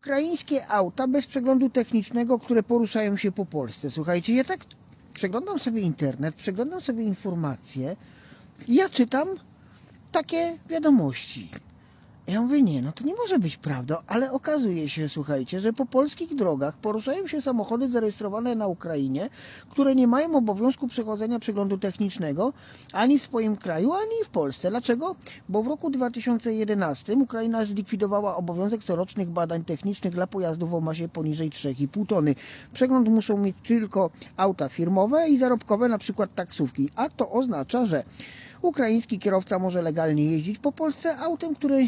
Ukraińskie auta bez przeglądu technicznego, które poruszają się po Polsce. Słuchajcie, ja tak przeglądam sobie internet, przeglądam sobie informacje i ja czytam takie wiadomości. Ja mówię, nie, no to nie może być prawda, ale okazuje się, słuchajcie, że po polskich drogach poruszają się samochody zarejestrowane na Ukrainie, które nie mają obowiązku przechodzenia przeglądu technicznego ani w swoim kraju, ani w Polsce. Dlaczego? Bo w roku 2011 Ukraina zlikwidowała obowiązek corocznych badań technicznych dla pojazdów o masie poniżej 3,5 tony. Przegląd muszą mieć tylko auta firmowe i zarobkowe, na przykład taksówki, a to oznacza, że ukraiński kierowca może legalnie jeździć po Polsce autem, które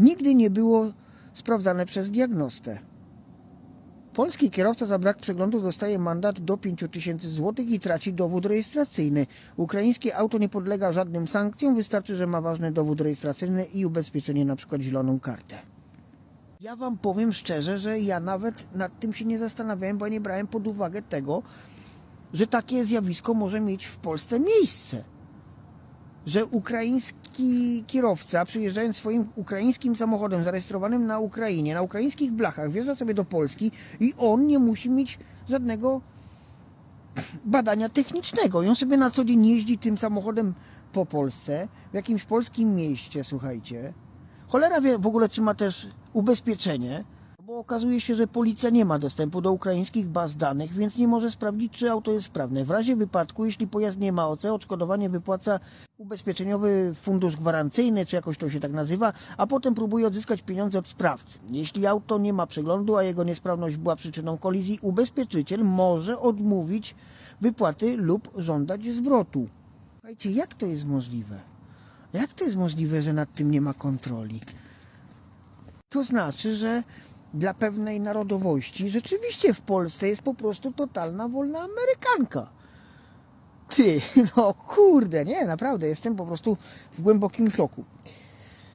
nigdy nie było sprawdzane przez diagnostę. Polski kierowca za brak przeglądu dostaje mandat do 5000 zł i traci dowód rejestracyjny. Ukraińskie auto nie podlega żadnym sankcjom, wystarczy, że ma ważny dowód rejestracyjny i ubezpieczenie, na przykład zieloną kartę. Ja wam powiem szczerze, że ja nawet nad tym się nie zastanawiałem, bo nie brałem pod uwagę tego, że takie zjawisko może mieć w Polsce miejsce że ukraiński kierowca przyjeżdżając swoim ukraińskim samochodem zarejestrowanym na Ukrainie, na ukraińskich blachach, wjeżdża sobie do Polski i on nie musi mieć żadnego badania technicznego. I on sobie na co dzień jeździ tym samochodem po Polsce, w jakimś polskim mieście, słuchajcie. Cholera wie w ogóle, czy ma też ubezpieczenie, bo okazuje się, że policja nie ma dostępu do ukraińskich baz danych, więc nie może sprawdzić, czy auto jest sprawne. W razie wypadku, jeśli pojazd nie ma OC, odszkodowanie wypłaca ubezpieczeniowy fundusz gwarancyjny, czy jakoś to się tak nazywa, a potem próbuje odzyskać pieniądze od sprawcy. Jeśli auto nie ma przeglądu, a jego niesprawność była przyczyną kolizji, ubezpieczyciel może odmówić wypłaty lub żądać zwrotu. Słuchajcie, jak to jest możliwe? Jak to jest możliwe, że nad tym nie ma kontroli? To znaczy, że dla pewnej narodowości rzeczywiście w Polsce jest po prostu totalna wolna Amerykanka. Ty, no kurde, nie, naprawdę, jestem po prostu w głębokim szoku.